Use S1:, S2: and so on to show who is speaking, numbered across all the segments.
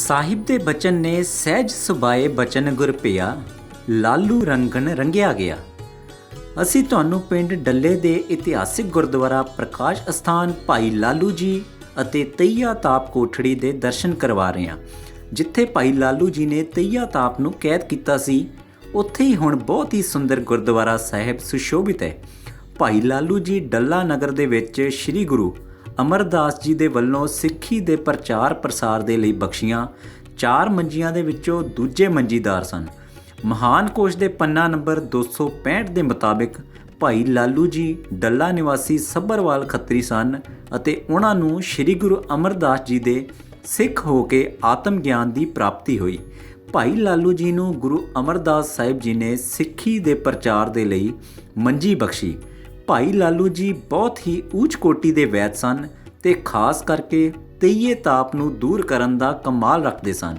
S1: ਸਾਹਿਬ ਦੇ ਬਚਨ ਨੇ ਸਹਿਜ ਸੁਭਾਏ ਬਚਨ ਗੁਰ ਪਿਆ, ਲਾਲੂ ਰੰਗਨ ਰੰਗਿਆ ਗਿਆ। ਅਸੀਂ ਤੁਹਾਨੂੰ ਪਿੰਡ ਡੱਲੇ ਦੇ ਇਤਿਹਾਸਿਕ ਗੁਰਦੁਆਰਾ ਪ੍ਰਕਾਸ਼ ਅਸਥਾਨ ਭਾਈ ਲਾਲੂ ਜੀ ਅਤੇ ਤਈਆ ਤਾਪ ਕੋਠੜੀ ਦੇ ਦਰਸ਼ਨ ਕਰਵਾ ਰਹੇ ਹਾਂ, ਜਿੱਥੇ ਭਾਈ ਲਾਲੂ ਜੀ ਨੇ ਤਈਆ ਤਾਪ ਨੂੰ ਕੈਦ ਕੀਤਾ ਸੀ। ਉੱਥੇ ਹੀ ਹੁਣ ਬਹੁਤ ਹੀ ਸੁੰਦਰ ਗੁਰਦੁਆਰਾ ਸਾਹਿਬ ਸੁਸ਼ੋਭਿਤ ਹੈ। ਭਾਈ ਲਾਲੂ ਜੀ ਡੱਲਾ ਨਗਰ ਦੇ ਵਿੱਚ ਸ੍ਰੀ ਗੁਰੂ ਅਮਰਦਾਸ ਜੀ ਦੇ ਵੱਲੋਂ ਸਿੱਖੀ ਦੇ ਪ੍ਰਚਾਰ ਪ੍ਰਸਾਰ ਦੇ ਲਈ ਬਖਸ਼ੀਆਂ, ਚਾਰ ਮੰਜੀਆਂ ਦੇ ਵਿੱਚੋਂ ਦੂਜੇ ਮੰਜੀਦਾਰ ਸਨ। ਮਹਾਨ ਕੋਸ਼ ਦੇ ਪੰਨਾ ਨੰਬਰ 265 ਦੇ ਮੁਤਾਬਿਕ ਭਾਈ ਲਾਲੂ ਜੀ ਡੱਲਾ ਨਿਵਾਸੀ ਸੱਭਰਵਾਲ ਖੱਤਰੀ ਸਨ ਅਤੇ ਉਹਨਾਂ ਨੂੰ ਸ੍ਰੀ ਗੁਰੂ ਅਮਰਦਾਸ ਜੀ ਦੇ ਸਿੱਖ ਹੋ ਕੇ ਆਤਮ ਗਿਆਨ ਦੀ ਪ੍ਰਾਪਤੀ ਹੋਈ। ਭਾਈ ਲਾਲੂ ਜੀ ਨੂੰ ਗੁਰੂ ਅਮਰਦਾਸ ਸਾਹਿਬ ਜੀ ਨੇ ਸਿੱਖੀ ਦੇ ਪ੍ਰਚਾਰ ਦੇ ਲਈ ਮੰਜੀ ਬਖਸ਼ੀ। ਭਾਈ ਲਾਲੂ ਜੀ ਬਹੁਤ ਹੀ ਉੱਚ ਕੋਟੀ ਦੇ ਵੈਦ ਸਨ ਤੇ ਖਾਸ ਕਰਕੇ ਤਈਏ ਤਾਪ ਨੂੰ ਦੂਰ ਕਰਨ ਦਾ ਕਮਾਲ ਰੱਖਦੇ ਸਨ।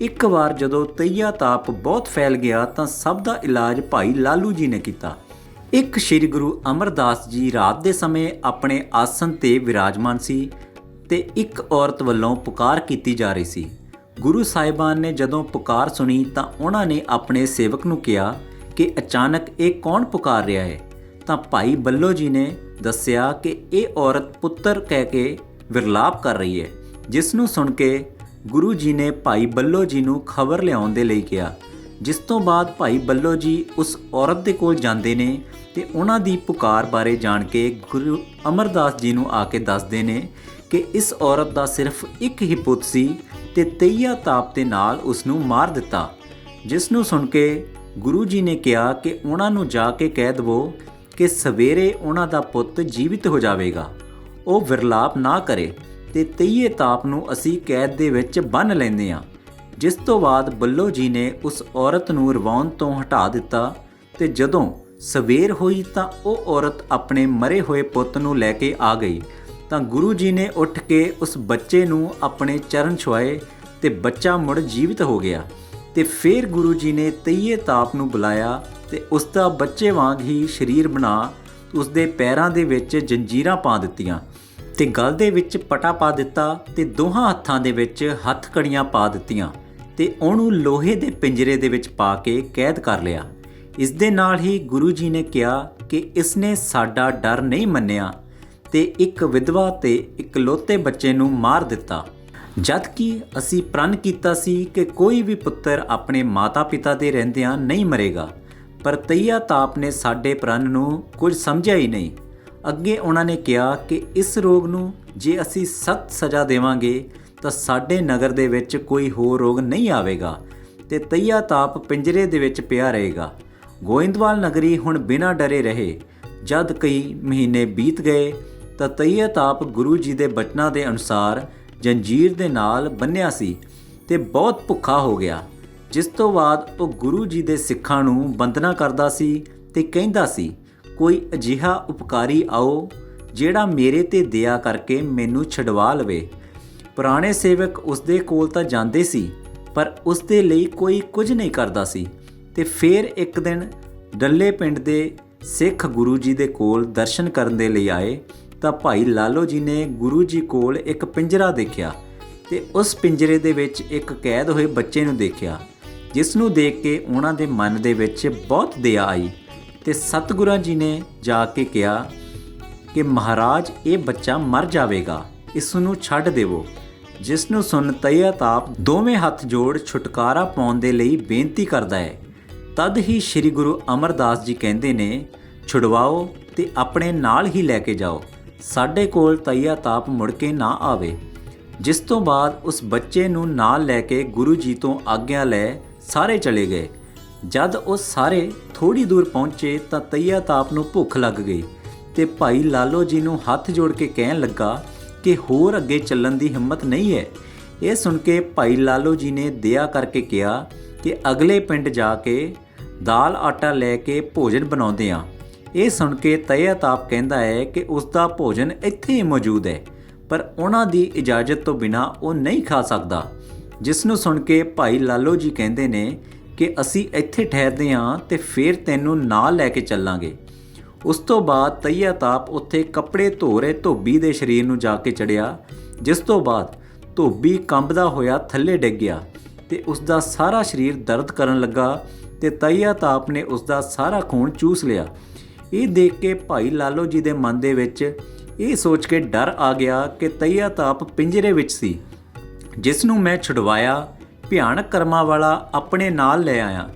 S1: ਇੱਕ ਵਾਰ ਜਦੋਂ ਤਈਆ ਤਾਪ ਬਹੁਤ ਫੈਲ ਗਿਆ ਤਾਂ ਸਭ ਦਾ ਇਲਾਜ ਭਾਈ ਲਾਲੂ ਜੀ ਨੇ ਕੀਤਾ। ਇੱਕ ਸ੍ਰੀ ਗੁਰੂ ਅਮਰਦਾਸ ਜੀ ਰਾਤ ਦੇ ਸਮੇਂ ਆਪਣੇ ਆਸਨ ਤੇ ਵਿਰਾਜਮਾਨ ਸੀ ਤੇ ਇੱਕ ਔਰਤ ਵੱਲੋਂ ਪੁਕਾਰ ਕੀਤੀ ਜਾ ਰਹੀ ਸੀ। ਗੁਰੂ ਸਾਹਿਬਾਨ ਨੇ ਜਦੋਂ ਪੁਕਾਰ ਸੁਣੀ ਤਾਂ ਉਹਨਾਂ ਨੇ ਆਪਣੇ ਸੇਵਕ ਨੂੰ ਕਿਹਾ ਕਿ ਅਚਾਨਕ ਇਹ ਕੌਣ ਪੁਕਾਰ ਰਿਹਾ ਹੈ? ਤਾਂ ਭਾਈ ਬੱਲੋ ਜੀ ਨੇ ਦੱਸਿਆ ਕਿ ਇਹ ਔਰਤ ਪੁੱਤਰ ਕਹਿ ਕੇ ਵਿਰਲਾਪ ਕਰ ਰਹੀ ਹੈ, ਜਿਸ ਨੂੰ ਸੁਣ ਕੇ ਗੁਰੂ ਜੀ ਨੇ ਭਾਈ ਬੱਲੋ ਜੀ ਨੂੰ ਖਬਰ ਲਿਆਉਣ ਦੇ ਲਈ ਕਿਹਾ। ਜਿਸ ਤੋਂ ਬਾਅਦ ਭਾਈ ਬੱਲੋ ਜੀ ਉਸ ਔਰਤ ਦੇ ਕੋਲ ਜਾਂਦੇ ਨੇ ਤੇ ਉਹਨਾਂ ਦੀ ਪੁਕਾਰ ਬਾਰੇ ਜਾਣ ਕੇ ਗੁਰੂ ਅਮਰਦਾਸ ਜੀ ਨੂੰ ਆ ਕੇ ਦੱਸਦੇ ਨੇ ਕਿ ਇਸ ਔਰਤ ਦਾ ਸਿਰਫ ਇੱਕ ਹੀ ਪੁੱਤ ਸੀ ਤੇ ਤਈਆ ਤਾਪ ਦੇ ਨਾਲ ਉਸ ਨੂੰ ਮਾਰ ਦਿੱਤਾ। ਜਿਸ ਨੂੰ ਸੁਣ ਕੇ ਗੁਰੂ ਜੀ ਨੇ ਕਿਹਾ ਕਿ ਉਹਨਾਂ ਨੂੰ ਜਾ ਕੇ ਕਹਿ ਦਵੋ ਕਿ ਸਵੇਰੇ ਉਹਨਾਂ ਦਾ ਪੁੱਤ ਜੀਵਿਤ ਹੋ ਜਾਵੇਗਾ। ਉਹ ਵਿਰਲਾਪ ਨਾ ਕਰੇ ਤੇ ਤਈਏ ਤਾਪ ਨੂੰ ਅਸੀਂ ਕੈਦ ਦੇ ਵਿੱਚ ਬੰਨ ਲੈਂਦੇ ਹਾਂ। ਜਿਸ ਤੋਂ ਬਾਅਦ ਬੱਲੋ ਜੀ ਨੇ ਉਸ ਔਰਤ ਨੂੰ ਰਵਾਉਣ ਤੋਂ ਹਟਾ ਦਿੱਤਾ ਤੇ ਜਦੋਂ ਸਵੇਰ ਹੋਈ ਤਾਂ ਉਹ ਔਰਤ ਆਪਣੇ ਮਰੇ ਹੋਏ ਪੁੱਤ ਨੂੰ ਲੈ ਕੇ ਆ ਗਈ। ਤਾਂ ਗੁਰੂ ਜੀ ਨੇ ਉੱਠ ਕੇ ਉਸ ਬੱਚੇ ਨੂੰ ਆਪਣੇ ਚਰਨ ਛੁਆਏ ਤੇ ਬੱਚਾ ਮੁੜ ਜੀਵਿਤ ਹੋ ਗਿਆ। ਤੇ ਫਿਰ ਗੁਰੂ ਜੀ ਨੇ ਤਈਏ ਤਾਪ ਨੂੰ ਬੁਲਾਇਆ ਤੇ ਉਸ ਦਾ ਬੱਚੇ ਵਾਂਗ ਹੀ ਸਰੀਰ ਬਣਾ ਉਸ ਦੇ ਪੈਰਾਂ ਦੇ ਵਿੱਚ ਜੰਜੀਰਾਂ ਪਾ ਦਿੱਤੀਆਂ ਤੇ ਗਲ ਦੇ ਵਿੱਚ ਪਟਾ ਪਾ ਦਿੱਤਾ ਤੇ ਦੋਹਾਂ ਹੱਥਾਂ ਦੇ ਵਿੱਚ ਹੱਥ ਕੜੀਆਂ ਪਾ ਦਿੱਤੀਆਂ ਤੇ ਉਹਨੂੰ ਲੋਹੇ ਦੇ ਪਿੰਜਰੇ ਦੇ ਵਿੱਚ ਪਾ ਕੇ ਕੈਦ ਕਰ ਲਿਆ। ਇਸ ਦੇ ਨਾਲ ਹੀ ਗੁਰੂ ਜੀ ਨੇ ਕਿਹਾ ਕਿ ਇਸ ਨੇ ਸਾਡਾ ਡਰ ਨਹੀਂ ਮੰਨਿਆ ਤੇ ਇੱਕ ਵਿਧਵਾ ਤੇ ਇਕਲੌਤੇ ਬੱਚੇ ਨੂੰ ਮਾਰ ਦਿੱਤਾ। ਜਦ ਕਿ ਅਸੀਂ ਪ੍ਰਣ ਕੀਤਾ ਸੀ ਕਿ ਕੋਈ ਵੀ ਪੁੱਤਰ ਆਪਣੇ ਮਾਤਾ-ਪਿਤਾ ਦੇ ਰਹਿੰਦਿਆਂ ਨਹੀਂ ਮਰੇਗਾ। ਪਰ ਤਈਆ ਤਾਪ ਨੇ ਸਾਡੇ ਪ੍ਰਣ ਨੂੰ ਕੁਝ ਸਮਝਿਆ ਹੀ ਨਹੀਂ। ਅੱਗੇ ਉਹਨਾਂ ਨੇ ਕਿਹਾ ਕਿ ਇਸ ਰੋਗ ਨੂੰ ਜੇ ਅਸੀਂ ਸਖਤ ਸਜ਼ਾ ਦੇਵਾਂਗੇ, ਤਾਂ ਸਾਡੇ ਨਗਰ ਦੇ ਵਿੱਚ ਕੋਈ ਹੋਰ ਰੋਗ ਨਹੀਂ ਆਵੇਗਾ ਤੇ ਤਈਆ ਤਾਪ ਪਿੰਜਰੇ ਦੇ ਵਿੱਚ ਪਿਆ ਰਹੇਗਾ। ਗੋਇੰਦਵਾਲ ਨਗਰੀ ਹੁਣ ਬਿਨਾਂ ਡਰੇ ਰਹੇ। ਜਦ ਕਈ ਮਹੀਨੇ ਬੀਤ ਗਏ, ਤਾਂ ਤਈਆ ਤਾਪ ਗੁਰੂ ਜੀ ਦੇ ਬਚਨਾਂ ਦੇ ਅਨੁਸਾਰ ਜੰਜੀਰ ਦੇ ਨਾਲ ਬੰਨਿਆ ਸੀ ਤੇ ਬਹੁਤ ਭੁੱਖਾ ਹੋ ਗਿਆ। ਜਿਸ ਤੋਂ ਬਾਅਦ ਉਹ ਗੁਰੂ ਜੀ ਦੇ ਸਿੱਖਾਂ ਨੂੰ ਬੰਦਨਾ ਕਰਦਾ ਸੀ ਤੇ ਕਹਿੰਦਾ ਸੀ, ਕੋਈ ਅਜਿਹਾ ਉਪਕਾਰੀ ਆਓ ਜਿਹੜਾ ਮੇਰੇ ਤੇ ਦਇਆ ਕਰਕੇ ਮੈਨੂੰ ਛਡਵਾ ਲਵੇ। ਪੁਰਾਣੇ ਸੇਵਕ ਉਸ ਦੇ ਕੋਲ ਤਾਂ ਜਾਂਦੇ ਸੀ, ਪਰ ਉਸ ਦੇ ਲਈ ਕੋਈ ਕੁਝ ਨਹੀਂ ਕਰਦਾ ਸੀ ਤੇ ਫਿਰ ਇੱਕ ਦਿਨ ਡੱਲੇ ਪਿੰਡ ਦੇ ਸਿੱਖ ਗੁਰੂ ਜੀ ਦੇ ਕੋਲ ਦਰਸ਼ਨ ਕਰਨ ਦੇ ਲਈ ਆਏ ਤਾਂ ਭਾਈ ਲਾਲੋ ਜੀ ਨੇ ਗੁਰੂ ਜੀ ਕੋਲ ਇੱਕ ਪਿੰਜਰਾ ਦੇਖਿਆ ਤੇ ਉਸ ਪਿੰਜਰੇ ਦੇ ਵਿੱਚ ਇੱਕ ਕੈਦ ਹੋਏ ਬੱਚੇ ਨੂੰ ਦੇਖਿਆ। ਜਿਸ ਨੂੰ ਦੇਖ ਕੇ ਉਹਨਾਂ ਦੇ ਮਨ ਦੇ ਵਿੱਚ ਬਹੁਤ ਦਇਆ ਆਈ ਤੇ ਸਤਿਗੁਰਾਂ ਜੀ ਨੇ ਜਾ ਕੇ ਕਿਹਾ ਕਿ ਮਹਾਰਾਜ, ਇਹ ਬੱਚਾ ਮਰ ਜਾਵੇਗਾ ਇਸ ਨੂੰ ਛੱਡ ਦੇਵੋ। ਜਿਸ ਨੂੰ ਸੁਣ ਤਈਆ ਤਾਪ ਦੋਵੇਂ ਹੱਥ ਜੋੜ ਛੁਟਕਾਰਾ ਪਾਉਣ ਦੇ ਲਈ ਬੇਨਤੀ ਕਰਦਾ ਹੈ। ਤਦ ਹੀ ਸ੍ਰੀ ਗੁਰੂ ਅਮਰਦਾਸ ਜੀ ਕਹਿੰਦੇ ਨੇ, ਛੁਡਵਾਓ ਤੇ ਆਪਣੇ ਨਾਲ ਹੀ ਲੈ ਕੇ ਜਾਓ। ਸਾਡੇ ਕੋਲ ਤਈਆ ਤਾਪ ਮੁੜ ਕੇ ਨਾ ਆਵੇ। ਜਿਸ ਤੋਂ ਬਾਅਦ ਉਸ ਬੱਚੇ ਨੂੰ ਨਾਲ ਲੈ ਕੇ ਗੁਰੂ ਜੀ ਤੋਂ ਆਗਿਆ ਲੈ ਸਾਰੇ ਚਲੇ ਗਏ। ਜਦ ਉਹ ਸਾਰੇ ਥੋੜੀ ਦੂਰ ਪਹੁੰਚੇ ਤਾਂ ਤਈਆ ਤਾਪ ਨੂੰ ਭੁੱਖ ਲੱਗ ਗਈ ਤੇ ਭਾਈ ਲਾਲੋ ਜੀ ਨੂੰ ਹੱਥ ਜੋੜ ਕੇ ਕਹਿਣ ਲੱਗਾ ਕਿ ਹੋਰ ਅੱਗੇ ਚੱਲਣ ਦੀ ਹਿੰਮਤ ਨਹੀਂ ਹੈ। ਇਹ ਸੁਣ ਕੇ ਭਾਈ ਲਾਲੋ ਜੀ ਨੇ ਦਇਆ ਕਰਕੇ ਕਿਹਾ ਕਿ ਅਗਲੇ ਪਿੰਡ ਜਾ ਕੇ ਦਾਲ ਆਟਾ ਲੈ ਕੇ ਭੋਜਨ ਬਣਾਉਂਦੇ ਆ ਇਹ ਸੁਣ ਕੇ ਤਈਆ ਤਾਪ ਕਹਿੰਦਾ ਹੈ ਕਿ ਉਸ ਦਾ ਭੋਜਨ ਇੱਥੇ ਹੀ ਮੌਜੂਦ ਹੈ, ਪਰ ਉਹਨਾਂ ਦੀ ਇਜਾਜ਼ਤ ਤੋਂ ਬਿਨਾ ਉਹ ਨਹੀਂ ਖਾ ਸਕਦਾ। ਜਿਸ ਨੂੰ ਸੁਣ ਕੇ ਭਾਈ ਲਾਲੋ ਜੀ ਕਹਿੰਦੇ ਨੇ ਕਿ ਅਸੀਂ ਇੱਥੇ ਠਹਿਰਦੇ ਹਾਂ ਤੇ ਫਿਰ ਤੈਨੂੰ ਨਾਲ ਲੈ ਕੇ ਚੱਲਾਂਗੇ। ਉਸ ਤੋਂ ਬਾਅਦ ਤਈਆ ਤਾਪ ਉੱਥੇ ਕੱਪੜੇ ਧੋ ਰਹੇ ਧੋਬੀ ਦੇ ਸਰੀਰ ਨੂੰ ਜਾ ਕੇ ਚੜਿਆ, ਜਿਸ ਤੋਂ ਬਾਅਦ ਧੋਬੀ ਕੰਬਦਾ ਹੋਇਆ ਥੱਲੇ ਡਿੱਗ ਗਿਆ ਤੇ ਉਸ ਦਾ ਸਾਰਾ ਸਰੀਰ ਦਰਦ ਕਰਨ ਲੱਗਾ ਤੇ ਤਈਆ ਤਾਪ ਨੇ ਉਸ ਦਾ ਸਾਰਾ ਖੂਨ ਚੂਸ ਲਿਆ। ਇਹ ਦੇਖ ਕੇ ਭਾਈ ਲਾਲੋ ਜੀ ਦੇ ਮਨ ਦੇ ਵਿੱਚ ਇਹ ਸੋਚ ਕੇ ਡਰ ਆ ਗਿਆ ਕਿ ਤਈਆ ਤਾਪ ਪਿੰਜਰੇ ਵਿੱਚ ਸੀ। ਜਿਸ ਨੂੰ ਮੈਂ ਛੁਡਵਾਇਆ, ਭਿਆਨਕ ਕਰਮਾਂ ਵਾਲਾ ਆਪਣੇ ਨਾਲ ਲੈ ਆਇਆ।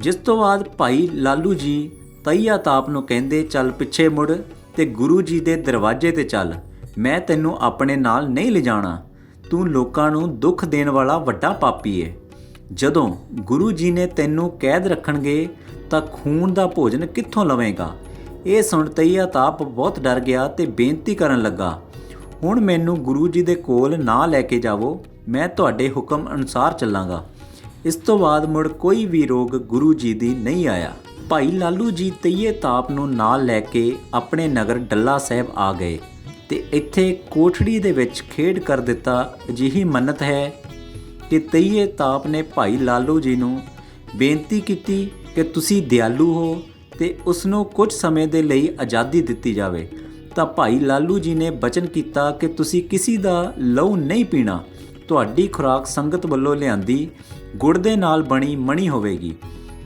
S1: ਜਿਸ ਤੋਂ ਬਾਅਦ ਭਾਈ ਲਾਲੂ ਜੀ ਤਈਆ ਤਾਪ ਨੂੰ ਕਹਿੰਦੇ, ਚੱਲ ਪਿੱਛੇ ਮੁੜ ਤੇ ਗੁਰੂ ਜੀ ਦੇ ਦਰਵਾਜ਼ੇ ਤੇ ਚੱਲ। ਮੈਂ ਤੈਨੂੰ ਆਪਣੇ ਨਾਲ ਨਹੀਂ ਲਿਜਾਣਾ। ਤੂੰ ਲੋਕਾਂ ਨੂੰ ਦੁੱਖ ਦੇਣ ਵਾਲਾ ਵੱਡਾ ਪਾਪੀ ਏ। ਜਦੋਂ ਗੁਰੂ ਜੀ ਨੇ ਤੈਨੂੰ ਕੈਦ ਰੱਖਣਗੇ, ਤਾਂ ਖੂਨ ਦਾ ਭੋਜਨ ਕਿੱਥੋਂ ਲਵੇਂਗਾ? ਇਹ ਸੁਣ ਤਈਆ ਤਾਪ ਬਹੁਤ ਡਰ ਗਿਆ ਤੇ ਬੇਨਤੀ ਕਰਨ ਲੱਗਾ। ਹੁਣ ਮੈਨੂੰ ਗੁਰੂ ਜੀ ਦੇ ਕੋਲ ਨਾ ਲੈ ਕੇ ਜਾਵੋ, ਮੈਂ ਤੁਹਾਡੇ ਹੁਕਮ ਅਨੁਸਾਰ ਚੱਲਾਂਗਾ। ਇਸ ਤੋਂ ਬਾਅਦ ਮੁੜ ਕੋਈ ਵੀ ਰੋਗ ਗੁਰੂ ਜੀ ਦੀ ਨਹੀਂ ਆਇਆ। ਭਾਈ ਲਾਲੂ ਜੀ ਤਈਏ ਤਾਪ ਨੂੰ ਨਾਲ ਲੈ ਕੇ ਆਪਣੇ ਨਗਰ ਡੱਲਾ ਸਾਹਿਬ ਆ ਗਏ ਤੇ ਇੱਥੇ ਕੋਠੜੀ ਦੇ ਵਿੱਚ ਖੇਡ ਕਰ ਦਿੱਤਾ ਅਜਿਹੀ ਮੰਨਤ ਹੈ ਕਿ ਤਈਏ ਤਾਪ ਨੇ ਭਾਈ ਲਾਲੂ ਜੀ ਨੂੰ ਬੇਨਤੀ ਕੀਤੀ ਕਿ ਤੁਸੀਂ ਦਿਆਲੂ ਹੋ ਤੇ ਉਸ ਨੂੰ ਕੁਝ ਸਮੇਂ ਦੇ ਲਈ ਆਜ਼ਾਦੀ ਦਿੱਤੀ ਜਾਵੇ। ਤਾਂ ਭਾਈ ਲਾਲੂ ਜੀ ਨੇ ਬਚਨ ਕੀਤਾ ਕਿ ਤੁਸੀਂ ਕਿਸੇ ਦਾ ਲਹੂ ਨਹੀਂ ਪੀਣਾ। ਤੁਹਾਡੀ ਖੁਰਾਕ ਸੰਗਤ ਵੱਲੋਂ ਲਿਆਂਦੀ, ਗੁੜ ਦੇ ਨਾਲ ਬਣੀ ਮਣੀ ਹੋਵੇਗੀ।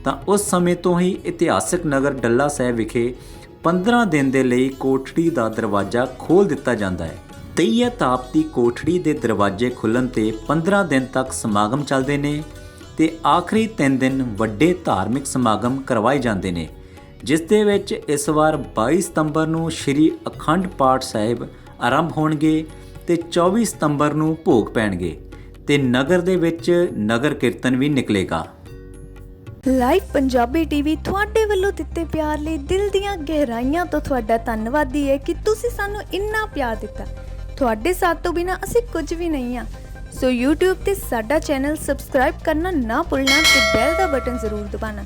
S1: ਤਾਂ ਉਸ ਸਮੇਂ ਤੋਂ ਹੀ ਇਤਿਹਾਸਕ ਨਗਰ ਡੱਲਾ ਸਾਹਿਬ ਵਿਖੇ 15 ਦਿਨ ਦੇ ਲਈ ਕੋਠੜੀ ਦਾ ਦਰਵਾਜ਼ਾ ਖੋਲ ਦਿੱਤਾ ਜਾਂਦਾ ਹੈ। ਤਈਆ ਤਾਪ ਦੀ ਕੋਠੜੀ ਦੇ ਦਰਵਾਜ਼ੇ ਖੁੱਲਣ ਤੇ 15 ਦਿਨ ਤੱਕ ਸਮਾਗਮ ਚੱਲਦੇ ਨੇ ਤੇ ਆਖਰੀ 3 ਦਿਨ ਵੱਡੇ ਧਾਰਮਿਕ ਸਮਾਗਮ ਕਰਵਾਏ ਜਾਂਦੇ ਨੇ। ਜਿਸ ਦੇ ਵਿੱਚ ਇਸ ਵਾਰ 22 ਸਤੰਬਰ ਨੂੰ ਸ੍ਰੀ ਅਖੰਡ ਪਾਠ ਸਾਹਿਬ ਆਰੰਭ ਹੋਣਗੇ ਤੇ 24 ਸਤੰਬਰ ਨੂੰ ਭੋਗ ਪੈਣਗੇ ਤੇ ਨਗਰ ਦੇ ਵਿੱਚ ਨਗਰ ਕੀਰਤਨ ਵੀ ਨਿਕਲੇਗਾ।
S2: ਲਾਈਵ ਪੰਜਾਬੀ ਟੀਵੀ ਤੁਹਾਡੇ ਵੱਲੋਂ ਦਿੱਤੇ ਪਿਆਰ ਲਈ ਦਿਲ ਦੀਆਂ ਗਹਿਰਾਈਆਂ ਤੋਂ ਤੁਹਾਡਾ ਧੰਨਵਾਦੀ ਹੈ ਕਿ ਤੁਸੀਂ ਸਾਨੂੰ ਇੰਨਾ ਪਿਆਰ ਦਿੱਤਾ। ਤੁਹਾਡੇ ਸਾਥ ਤੋਂ ਬਿਨਾ ਅਸੀਂ ਕੁਝ ਵੀ ਨਹੀਂ ਆ ਸੋ YouTube ਤੇ ਸਾਡਾ ਚੈਨਲ ਸਬਸਕ੍ਰਾਈਬ ਕਰਨਾ ਨਾ ਭੁੱਲਣਾ ਤੇ ਬੈਲ ਦਾ ਬਟਨ ਜ਼ਰੂਰ ਦਬਾਉਣਾ।